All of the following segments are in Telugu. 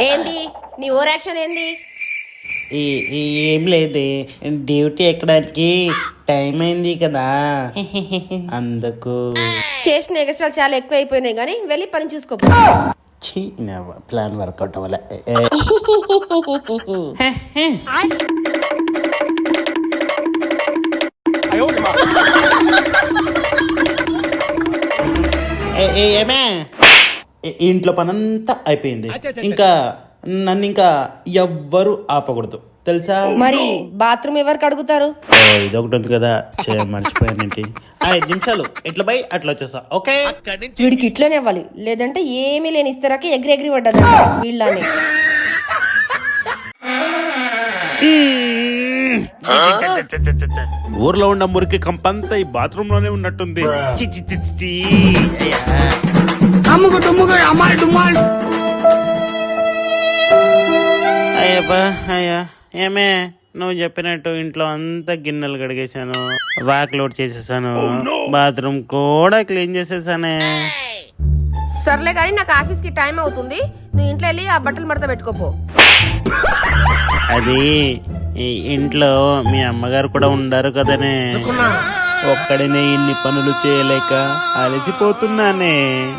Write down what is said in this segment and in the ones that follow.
ఏంది? నీ ఓవర్ యాక్షన్ ఏంది? ఏం లేదే. డ్యూటీ ఎక్కడానికి టైం అయింది కదా. అందుకు. చేసిన ఎక్స్ట్రా చాలా ఎక్కువ అయిపోయినాయి కానీ వెళ్ళి పని చూసుకో. ప్లాన్ వర్కౌట్ అవ్వలే. ఏ- ఏమే? ఈ- ఇంట్లో పనంతా అయిపోయింది. ఇంకా నన్ను ఇంకా ఎవ్వరు ఆపకూడదు. తెలుసా? మరి బాత్రూమ్ ఎవరికి అడుగుతారు? ఓ, ఇదొకటి ఉంది కదా. మర్చిపోయానండి ఐదు నిమిషాలు. ఎట్లా పోయి అట్లా వచ్చేసా ఓకే? వీడికి ఇట్లనే ఇవ్వాలి లేదంటే ఏమీ లేని ఇస్తారాకి ఎగిరి ఎగిరి పడ్డది వీళ్ళని ఊర్లో ఉన్న మురికి కంపంతా ఈ బాత్రూమ్లోనే ఉన్నట్టుంది చి, చి, చి, చి, చి. అయ్యా. అయ్యప్పా అయ్యా ఏమే? నువ్వు చెప్పినట్టు ఇంట్లో అంతా గిన్నెలు కడిగేశాను వాక్ లోడ్ చేసేసాను బాత్రూమ్ కూడా క్లీన్ చేసేసానే. సర్లే కానీ నాకు ఆఫీస్కి టైం అవుతుంది. నువ్వు ఇంట్లో వెళ్ళి ఆ బట్టలు మడత పెట్టుకోపో. అది ఈ ఇంట్లో మీ అమ్మగారు కూడా ఉండారు కదనే. ఒక్కడినే ఇన్ని పనులు చేయలేక అలసిపోతున్నానే.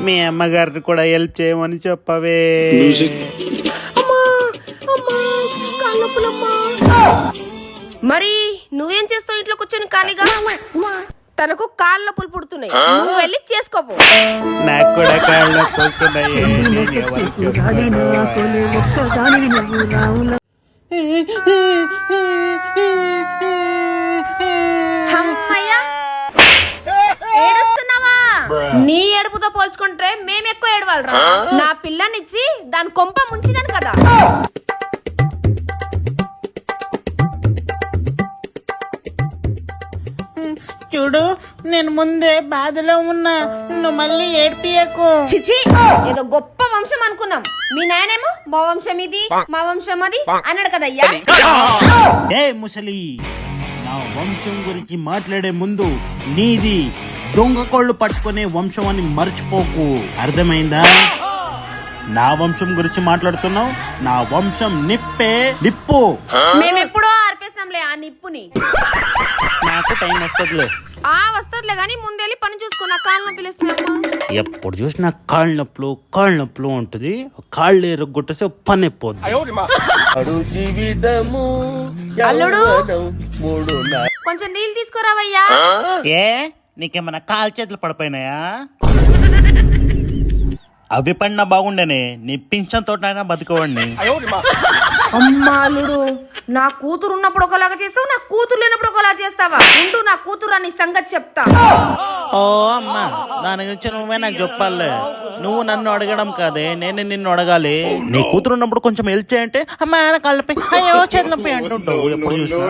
మీ అమ్మగారిని కూడా హెల్ప్ చేయమని చెప్పవే. మరి నువ్వేం చేస్తావు ఇంట్లో కూర్చొని ఖాళీగా? తనకు కాళ్ళ నొప్పులు పుడుతున్నాయి నువ్వు వెళ్ళి చేసుకోపో. నాకు కూడా కాళ్ళ నొప్పి వస్తున్నాయి. నేను ఎవరికి అమ్మయ్యా ఏడుస్తున్నావా ఏడుపుతో పోల్చుకుంటే మేము ఎక్కువ ఏడవాలరా. నా పిల్లనిచ్చి దాని కొంప ముంచినాను కదా. చూడు నేను ముందే బాధలో ఉన్నా. నువ్వు మళ్ళీ ఏడిపియకు. చిచి ఏదో గొప్ప వంశం అనుకున్నాం. మీ నాయనేమో మా వంశం ఇది మా వంశం అది అన్నాడు కదయ్యా ఏ ముసలి నా వంశం గురించి మాట్లాడే ముందు నీది దొంగ కోళ్ళు పట్టుకునే వంశం అని మర్చిపోకు. అర్థమైందా? నా వంశం గురించి మాట్లాడుతున్నావు? నా వంశం నిప్పే నిప్పు. మేమెప్పుడో ఆ నిప్పుని. నాకు టైం వస్తుందిలే. ఆ వస్తదిలే గానీ ముందెళ్ళి పని కాళ్ళను ఎప్పుడు చూసినా కాళ్ళ నొప్పులు కాళ్ళ నొప్పులు ఉంటుంది. కాళ్ళు ఎరగొట్టేసి పని అయిపోద్ది. అల్లుడు! కొంచెం నీళ్ళు తీసుకురావయ్యా. ఏ? నీకేమన్నా కాలు చేతులు పడిపోయినాయా? అవి పడినా బాగుండేనే నీ పింఛన్ తోటైనా బతుకోవండి అమ్మా అల్లుడు నా కూతురు ఉన్నప్పుడు ఒకలాగా చేస్తావు నా కూతురు లేనప్పుడు ఒకలా చేస్తావా? ఉంటూ నా కూతురు అని సంగతి చెప్తా. ఓ అమ్మా దాని గురించి నువ్వే నాకు చెప్పాలే. నువ్వు నన్ను అడగడం కాదే నేనే నిన్ను అడగాలి. నీ కూతురు ఉన్నప్పుడు కొంచెం హెల్ప్ చేయంటే అమ్మా ఆయన కళ్ళపై అయ్యో చేతులపై అంటుంటావు ఎప్పుడు చూసినా?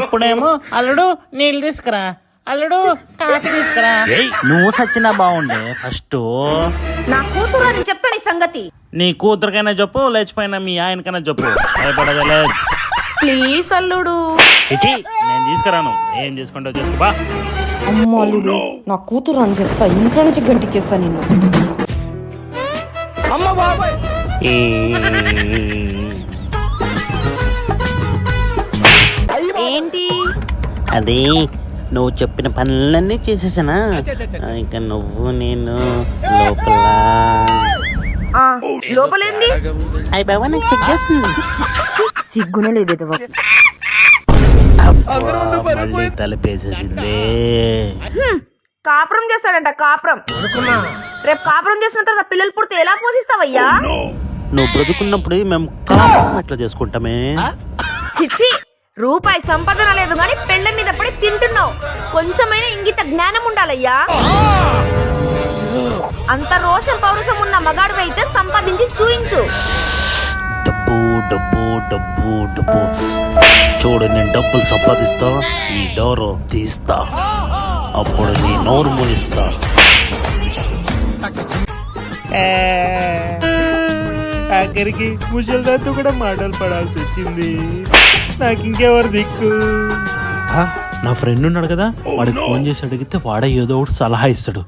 ఇప్పుడేమో అల్లుడు నీళ్ళు తీసుకురా. అల్లుడు కాఫీ తీసుకురా. ఏయ్, నువ్వు సచ్చినా బాగుండే ఫస్ట్. నా కూతురు అని చెప్తా నీ సంగతి. నీ కూతురికైనా చెప్పు లేచిపోయినా మీ ఆయనకైనా చెప్పు. భయపడదలే ప్లీజ్ అల్లుడు. చిచి నేను తీసుకురాను. ఏం చేసుకుంటావు చేసుకో బా. అమ్మ అల్లుడు నా కూతురు అని చెప్తా ఇంట్లో నుంచి గంటిచ్చేస్తా నిన్ను. ఏంటి? అది నువ్వు చెప్పిన పనులన్నీ చేసేసానా? ఇక నువ్వు నేను లోపల. ఆ, లోపలేంది? అయ్యి బాబా నాకు చెక్ చేస్తుంది. సిగ్గునే లేదు అబ్బా, మళ్ళీ తలపేసేసిందే. కాపురం చేస్తాడంట కాపురం. రేపు కాపురం చేసిన తర్వాత పిల్లలు పుడితే ఎలా పోషిస్తావయ్యా? నువ్వు బ్రతుకున్నప్పుడు మేము కాపురం ఎట్లా చేసుకుంటామే. చిచ్చి రూపాయి సంపాదన లేదు కానీ పెళ్ళ మీద పడి తింటున్నావు. కొంచెమైనా ఇంగిత జ్ఞానం ఉండాలయ్యా. అంత రోషం పౌరుషం ఉన్న మగాడు అయితే సంపాదించి చూయించు. డబ్బు డబ్బు డబ్బు డబ్బు. చూడు నేను డబ్బులు సంపాదిస్తా ఈ డోరు తీస్తా. అప్పుడు నీ నోరు మూయిస్తా. ఆఖరికి ముసలిదాంతో కూడా మాటలు పడాల్సి వచ్చింది. నాకు ఇంకెవరు దిక్కు? నా ఫ్రెండ్ ఉన్నాడు కదా వాడికి ఫోన్ చేసి అడిగితే వాడే ఏదో ఒకటి సలహా ఇస్తాడు.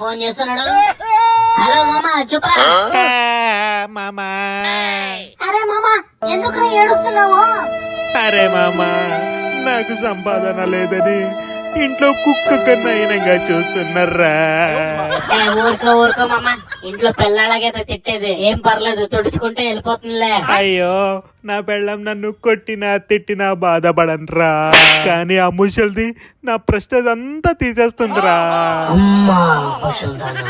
ఫోన్ చేస్తున్నాడు? హలో మామా చెప్పరా? మామా. అరే మామా ఎందుకు ఏడుస్తున్నావు? అరే మామా నాకు సంపాదన లేదని ఇంట్లో కుక్క కన్నా హీనంగా చూస్తున్నారా? ఊరుకో ఊరుకో మామా. ఇంట్లో పిల్లలాగైతే తిట్టేది. ఏం పర్లేదు తుడుచుకుంటే వెళ్ళిపోతుందిలే. అయ్యో నా పెళ్ళం నన్ను కొట్టినా తిట్టినా బాధపడనరా. కానీ ఆ ముసలిది నా ప్రెస్టేజ్ అంతా తీసేస్తుందిరా. అమ్మా ముసల్దానా.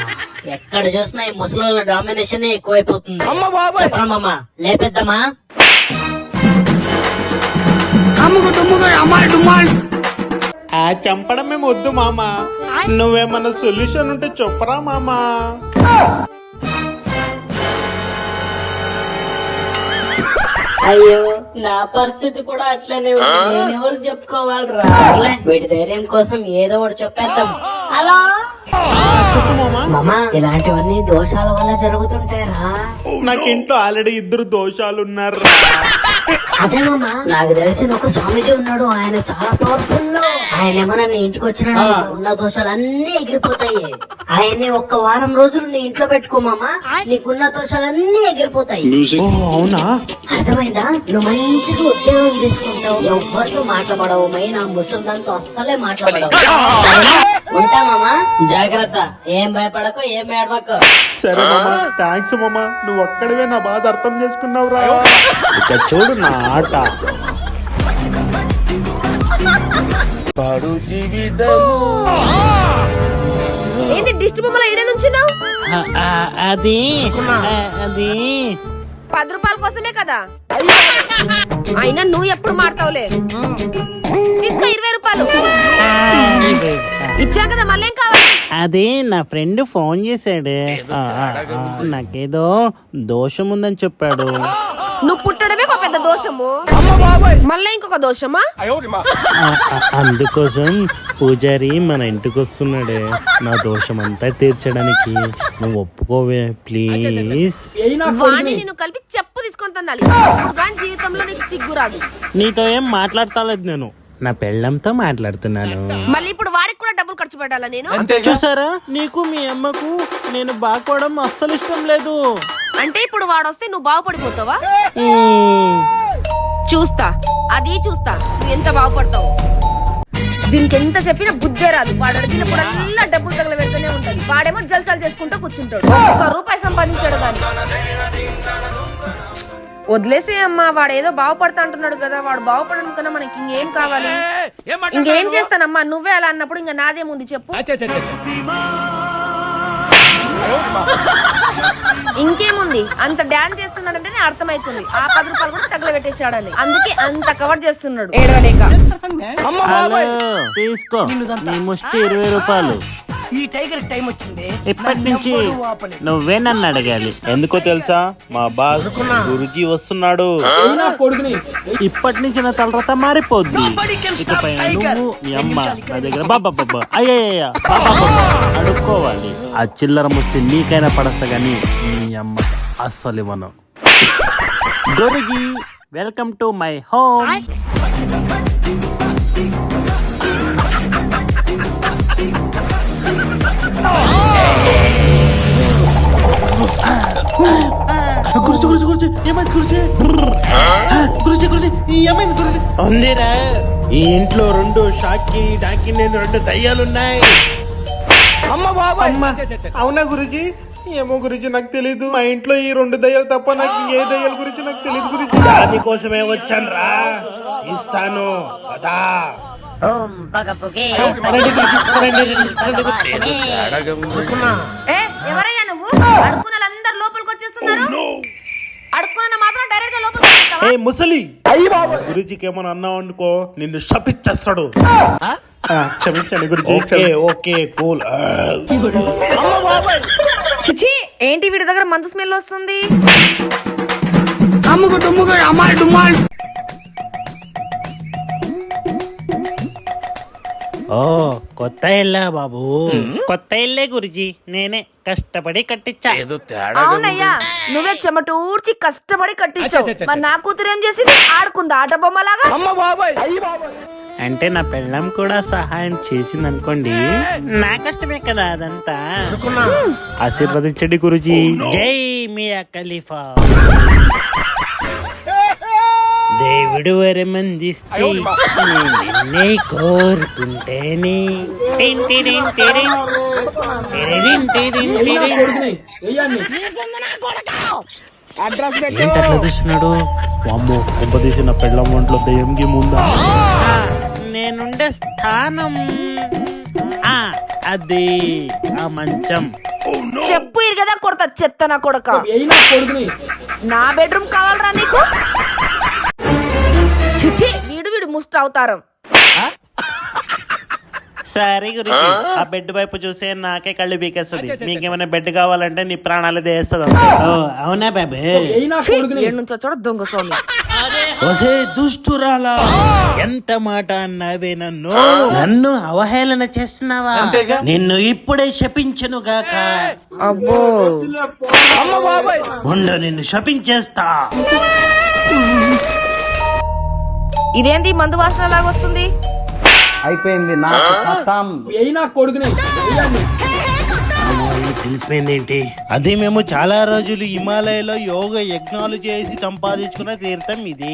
ఎక్కడ చూసినా ఈ ముసలి డామినేషన్ ఎక్కువైపోతుంది. చెప్పరా మామా. లేపెద్దామా? ఆ చంపడమే వద్దు మామా. నువ్వేమన్నా సొల్యూషన్ ఉంటే చెప్పరా మామా. అయ్యో నా పరిస్థితి కూడా అట్లనే ఉంది. నేను ఎవరికి చెప్పుకోవాలరా? వీటి ధైర్యం కోసం ఏదో ఒకటి చెప్పేద్దాం. హలో? చెప్పు మామా. ఇలాంటివన్నీ దోషాల వల్ల జరుగుతుంటాయరా. నాకు ఇంట్లో ఆల్రెడీ ఇద్దరు దోషాలు ఉన్నారు అదే మామా నాకు తెలిసిన ఒక స్వామీజీ ఉన్నాడు. ఆయన చాలా పవర్ఫుల్ ఆయన ఏమన్నా నీ ఇంటికి వచ్చిన ఉన్న దోషాలు అన్ని ఎగిరిపోతాయి. ఆయన్ని ఒక్క వారం రోజులు నీ ఇంట్లో పెట్టుకో మామా. నీకున్న దోషాలన్నీ ఎగిరిపోతాయి. అవునా? అర్థమైందా? నువ్వు మంచిగా ఉద్యోగం చేసుకుంటావు ఎవ్వరితో మాట్లాడవు? మెయిన్ ఆ ముసలిదాంతో అస్సలే మాట్లాడవు. సరేనా? ఉంటా మామా? జాగ్రత్త. ఏం భయపడకు ఏం ఏడవకు. సరే మామా థ్యాంక్స్ మామా. నువ్వు ఒక్కడివే నా బాధ అర్థం చేసుకున్నావు రా ఇక చూడు నా ఆట. ఏంది దిష్టి బొమ్మల నుంచున్నావు? అది అది. పది రూపాయల కోసమే కదా? అయినా నువ్వు ఎప్పుడు మాడతావులే తీసుకో ఇరవై రూపాయలు. ఇచ్చా కదా మళ్ళేం కావాలి? అది నా ఫ్రెండ్ ఫోన్ చేశాడు. ఆ, ఆ, ఆ, నాకేదో దోషం ఉందని చెప్పాడు. నువ్వు పుట్టడమే ఒక పెద్ద దోషము. మళ్ళీ ఇంకొక దోషమా? ఆ, ఆ, అందుకోసం పూజారి మన ఇంటికి వస్తున్నాడే నా దోషం అంతా తీర్చడానికి. నువ్వు ఒప్పుకోవే ప్లీజ్. నేను కలిపి చెప్పు తీసుకొని తన్నాలి కానీ జీవితంలో నీకు సిగ్గు రాదు. నీతో ఏం మాట్లాడతాలేదు నేను. నా పెళ్ళంతో మాట్లాడుతున్నాను. మళ్ళీ ఇప్పుడు వాడికి కూడా డబ్బులు ఖర్చు పెట్టాలా నేను? చూసారా? నీకు మీ అమ్మకు నేను బాగోవడం అస్సలు ఇష్టం లేదు. అంటే ఇప్పుడు వాడు వస్తే నువ్వు బాగుపడిపోతావా. చూస్తా. అది చూస్తా. నువ్వు ఎంత బాగుపడతావు. దీనికి ఎంత చెప్పినా బుద్ధే రాదు. వాడు అడిగినప్పుడల్లా డబ్బులు తగల పెడుతూనే ఉంటది. వాడేమో జల్సాలు చేసుకుంటూ కూర్చుంటాడు. ఒక్క రూపాయి సంపాదించాడు కానీ. వదిలేసే అమ్మా వాడు ఏదో బాగుపడతా అంటున్నాడు కదా వాడు బాగుపడడం కన్నా మనకి ఇంకేం కావాలి? ఇంకేం చేస్తానమ్మా? నువ్వే అలా అన్నప్పుడు ఇంకా నాదేముంది చెప్పు. ఇంకేముంది? అంత డాన్స్ చేస్తున్నాడంటేనే అర్థమైతుంది. ఆ పది రూపాయలు కూడా తగలబెట్టేశాడని. అందుకే అంత కవర్ చేస్తున్నాడు. ఏడవలేక. తీసుకో. ఇరవై రూపాయలు. ఈ టైగర్ టైం వచ్చింది. ఇప్పటి నుంచి నువ్వే నన్ను అడగాలి. ఎందుకో తెలుసా? మా బాస్ గురుజీ వస్తున్నాడు. కొడుకుని? ఇప్పటి నుంచి నా తలరత మారిపోద్ది. ఇకపై నువ్వు మీ అమ్మ నా దగ్గర. బాబా బాబా బాబా అడుక్కోవాలి. ఆ చిల్లర ముష్టి నీకైనా పడస్తా గాని మీ అమ్మ అస్సలు ఇవ్వను. Guruji welcome to my home. Guruji Guruji Guruji ఏమైంది గురుజీ? గురుజీ గురుజీ ఏమైంది గురుజీ? ఉందిరా ఈ ఇంట్లో రెండు షాకి డాకి నేను రెండు దయ్యాలున్నాయి. అమ్మ అమ్మా. అవునా గురుజీ? ఏమో గురించి నాకు తెలీదు. మా ఇంట్లో ఈ రెండు దయ్యాలు తప్ప నాకు ఏ దయ్యాల గురించి నాకు తెలియదు గురించి దానికోసమే వచ్చాను రా ఇస్తాను. ఏ ఎవరయ్యా నువ్వు? లోపలికి వచ్చేస్తున్నారు అడుక్కున్న మాత్రం డైరెక్ట్గా లోపలికి వచ్చేస్తావా? ఏ ముసలి! గురుజీకి ఏమని అన్నావు అనుకో నిన్ను శపిచ్చేస్తాడు ఆ, క్షమించండి గురుజీ. Okay okay cool. చిచి ఏంటి వీడి దగ్గర మందు స్మెల్ వస్తుంది? అమ్ముకు డుమ్ముకు అమ్మాయి డుమ్మాయి. ఓ కొత్త ఇల్లా బాబు. కొత్త ఇల్లే గురుజీ నేనే కష్టపడి కట్టించా. అవునయ్యా నువ్వే చెమటూర్చి కష్టపడి కట్టించావు. మరి నా కూతురు ఏం చేసింది? ఆడుకుంది ఆట బొమ్మలాగా? అమ్మ బాబాయ్. అయ్యి బాబాయ్. అంటే నా పెళ్ళం కూడా సహాయం చేసింది అనుకోండి నా కష్టమే కదా అదంతా. ఆశీర్వదించండి గురుజీ. జై మియా ఖలీఫా. దేవుడు వరమందిస్తే నిన్నే కోరుకుంటేనే. టిరిన్. టిరిన్ టిరిన్ ఎయ్యి నా అమ్మో పెళ్ళం ఒంట్లో దయ్యంకి ముందా? నేనుండే స్థానం. ఆ, అది ఆ మంచం. చెప్పు ఇరుగదా కొడతా చెత్త నా కొడక. నా బెడ్రూమ్ కావాలరా నీకు? చిచి వీడు వీడు ముస్ట్ అవుతారం. సరే గురించి ఆ? బెడ్ వైపు చూసే నాకే కళ్ళు బీకేస్తుంది మీకేమైనా బెడ్ కావాలంటే నీ ప్రాణాలు దేస్తుంది. ఓ, అవునా బాబు? నుంచి వచ్చాడు దొంగ స్వామి. ఒసే దుష్టురాలా ఎంత మాట అన్నావే నన్ను? నన్ను అవహేళన చేస్తున్నావా? నిన్ను ఇప్పుడే శపించను గాక. అబ్బో. ఉండు నిన్ను శపించేస్తా. ఇదేంది మందు వాసన లాగా వస్తుంది? అయిపోయింది కథం. నా కొడుకుని వెయ్యండి తెలిసిపోయింది ఏంటి? అది మేము చాలా రోజులు హిమాలయలో యోగ యజ్ఞాలు చేసి సంపాదించుకున్న తీర్థం ఇది.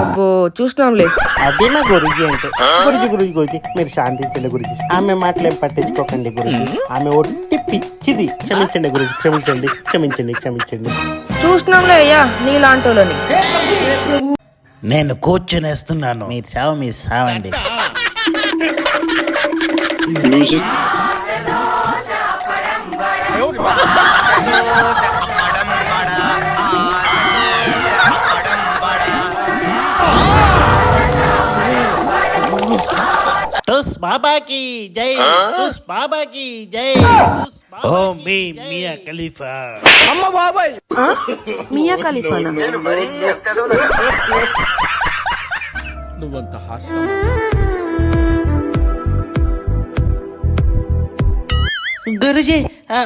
అబ్బో చూసినాంలే. అదే మా గురుజీ అంటే. గురుజీ గురుజీ గురుజీ మీరు శాంతించండి గురుజీ. ఆమె మాటలేం పట్టించుకోకండి గురుజీ. ఆమె ఒట్టి పిచ్చిది. క్షమించండి గురుజీ క్షమించండి క్షమించండి క్షమించండి. చూసినాంలే అయ్యా నీలాంటోళ్ళని. నేను కూర్చునేస్తున్నాను. మీరు సావ మీరు సావండి. తుస్ బాబాకి జై తుస్ బాబాకి జై ఓ మీ మియా ఖలీఫా అమ్మ బాబాయ్ మియా ఖలీఫానా గురుజీ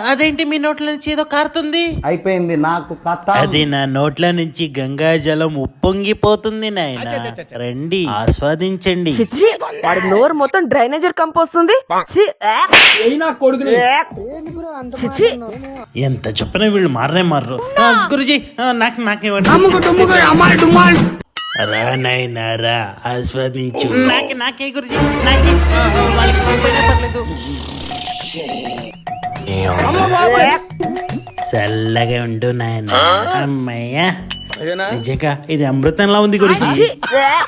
అదేంటి మీ నోట్ల నుంచి ఏదో కారుతుంది? అయిపోయింది నాకు కథం. అది నా నోట్ల నుంచి గంగా జలం ఉప్పొంగిపోతుంది నాయన. రండి ఆస్వాదించండి. చిచి వాడి నోరు మొత్తం డ్రైనేజర్ చి, ఆ. చిచి ఎంత చెప్పినా వీళ్ళు మారనే మారరు. ఆ, గురుజీ ఆ, నాకు నాకేమండి రా నాయనా రా ఆస్వాదించు. నాకే నాకే గురుజీ నాకే. ఆ, ఆ, వాళ్ళకి పంపైనా పర్లేదు. చల్లగా ఉండు నాయన. అమ్మయ్యా. నిజంగా ఇది అమృతంలా ఉంది గురుజీ. చి, ఆ.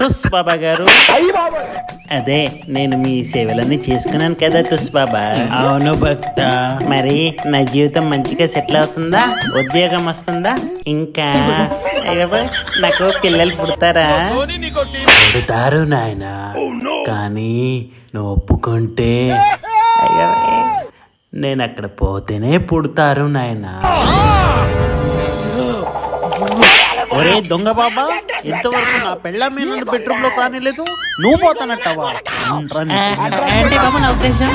తుస్ బాబా గారు. అయ్యి బాబాయ్. అదే నేను మీ సేవలన్నీ చేసుకున్నాను కదా తుస్ బాబా. అవును భక్త. మరి నా జీవితం మంచిగా సెటిల్ అవుతుందా? ఉద్యోగం వస్తుందా? ఇంకా? అయ్యో, నాకు పిల్లలు పుడతారా? పుడతారు నాయన. కానీ నువ్వు ఒప్పుకుంటే అయ్యో, నేను అక్కడ పోతేనే పుడతారు నాయన. ఒరే దొంగ బాబా ఇంతవరకు నా పెళ్ళ మీద నన్ను బెడ్రూమ్లో కానిలేదు నువ్వు పోతానట్టవా ఏంటి బాబా నా ఉద్దేశం.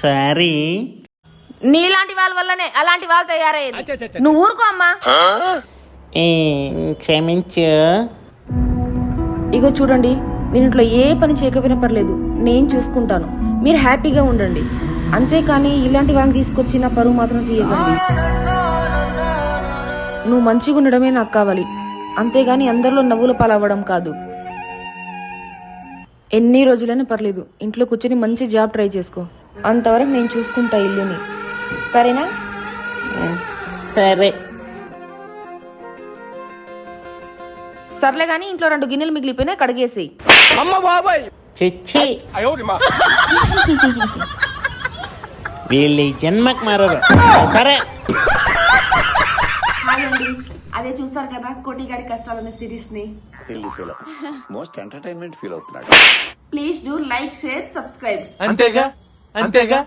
సారీ. నీలాంటి వాళ్ళ వల్లనే అలాంటి వాళ్ళు తయారయ్యేది. నువ్వు ఊరుకో అమ్మా. క్షమించు. ఇగో చూడండి మీరు ఇంట్లో ఏ పని చేయకపోయినా పర్లేదు నేను చూసుకుంటాను. మీరు హ్యాపీగా ఉండండి. అంతేకాని ఇలాంటి వాళ్ళని తీసుకొచ్చి నా పరువు మాత్రం తీయకండి. నువ్వు మంచిగా ఉండడమే నాకు కావాలి. అంతేగాని అందరిలో నవ్వుల పాలవ్వడం కాదు. ఎన్ని రోజులైనా పర్లేదు ఇంట్లో కూర్చొని మంచి జాబ్ ట్రై చేసుకో. అంతవరకు నేను చూసుకుంటా ఇల్లుని. సరేనా? సరే. సర్లే గానీ ఇంట్లో రెండు గిన్నెలు మిగిలిపోయినాయి కడిగేసి. అమ్మ బాబాయ్! చిచ్చి. వీళ్ళు ఈ జన్మకు మారరు. సరే. అదే చూసారు కదా కోటిగాడి కష్టాలనే సిరీస్ని మోస్ట్ ఎంటర్టైన్మెంట్ ఫీల్ అవుతున్నాడు. Please do like share subscribe అంతేగా? అంతేగా?